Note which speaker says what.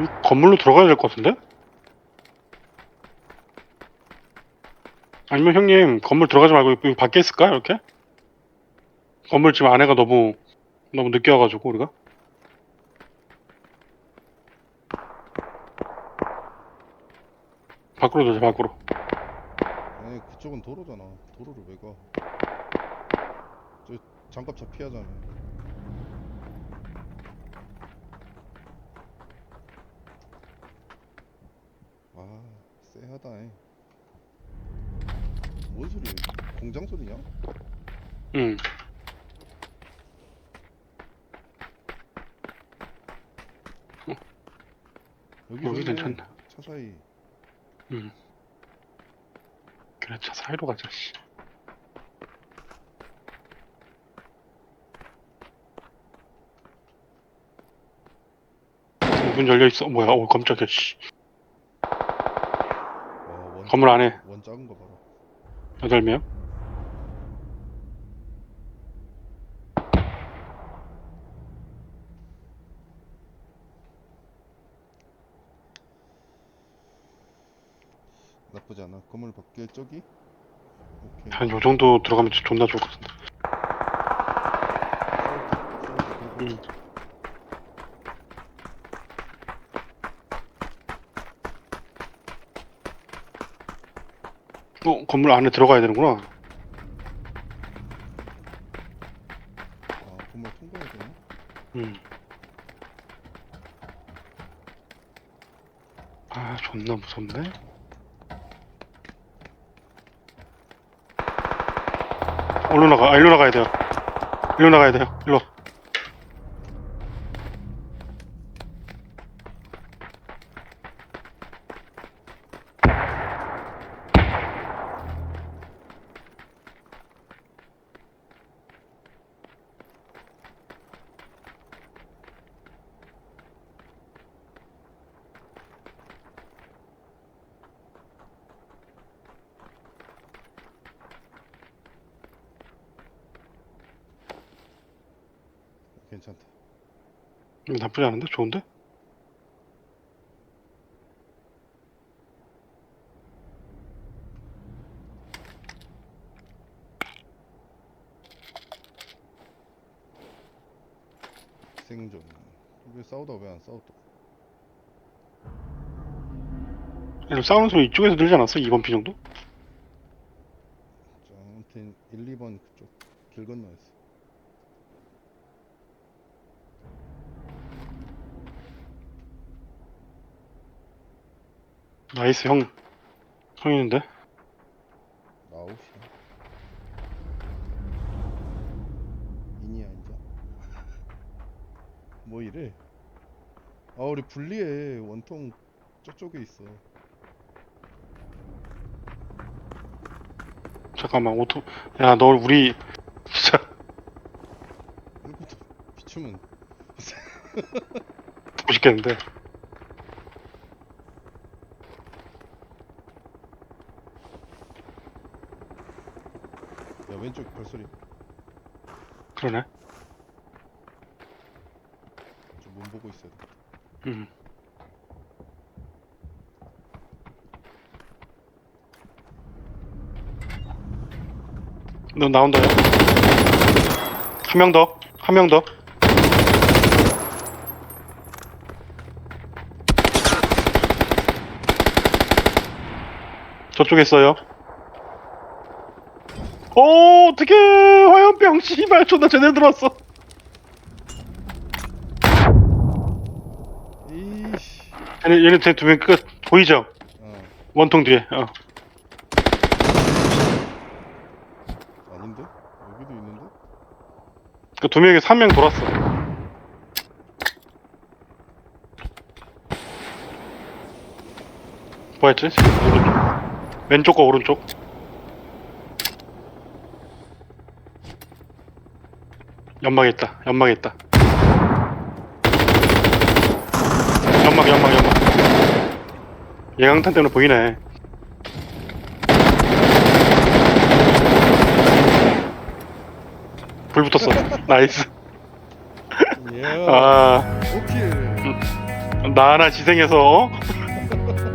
Speaker 1: 이 건물로 들어가야 될 것 같은데? 아니면 형님 건물 들어가지 말고 여기 밖에 있을까 이렇게? 건물 지금 안에가 너무 너무 늦게 와가지고 우리가 밖으로 도자 밖으로
Speaker 2: 아니 그쪽은 도로잖아. 도로를 왜 가? 저 장갑차 피하잖아. 아 하다. 잉. 뭔 소리야? 공장 소리냐?
Speaker 1: 응
Speaker 2: 여기
Speaker 1: 여기
Speaker 2: 좋네.
Speaker 1: 괜찮네
Speaker 2: 차 사이.
Speaker 1: 응 그래 차 사이로 가자 씨 문 열려 있어 뭐야 어 깜짝이야 씨 건물 안에
Speaker 2: 원 작은 거 봐라.
Speaker 1: 여덟 명
Speaker 2: 나쁘지 않아. 건물 밖에 저기? 오케이.
Speaker 1: 한 요 정도 들어가면 존나 좋을 것 같은데
Speaker 2: 싸울 때, 싸울 때
Speaker 1: 응. 어 건물 안에 들어가야 되는구나.
Speaker 2: 아, 건물 통과해야 되나?
Speaker 1: 음. 아 존나 무섭네. 일로 나가 아 일로 나가야 돼요. 일로 나가야 돼요. 일로
Speaker 2: 괜찮다.
Speaker 1: 이거 나쁘지 않은데 좋은데
Speaker 2: 생존. 왜 싸우다 왜 안 싸웠다?
Speaker 1: 얘들 싸우는 소리 이쪽에서 들리지 않았어 2번 피 정도
Speaker 2: 자, 아무튼 1, 2번 그쪽 길 건너였어.
Speaker 1: 나이스 형 형 있는데
Speaker 2: 아웃이야. 인이야 인자. 뭐 이래? 아 우리 분리해. 원통 저쪽에 있어.
Speaker 1: 잠깐만 오토 야 너 우리 진짜
Speaker 2: 이거부터 비추면
Speaker 1: 멋있겠는데
Speaker 2: 야 왼쪽 발소리.
Speaker 1: 그러네
Speaker 2: 좀 문 보고 있어야 돼.
Speaker 1: 음. 너 나온다요? 한명 더, 한 명 더. 저쪽에 있어요. 오, 어떡해! 화염병, 씨발, 존나 제대로 들어왔어.
Speaker 2: 이씨.
Speaker 1: 얘네, 얘네 두명 끝. 보이죠?
Speaker 2: 어
Speaker 1: 원통 뒤에. 어.
Speaker 2: 아닌데? 여기도 있는데?
Speaker 1: 그 두 명에서 한명 돌았어. 뭐였지? 오른쪽. 왼쪽과 오른쪽. 연막에 있다. 연막에 있다. 연막, 연막, 연막. 예강탄 때문에 보이네. 불 붙었어. 나이스.
Speaker 2: 예.
Speaker 1: 아.
Speaker 2: 오케이.
Speaker 1: 나 하나 지생해서 어?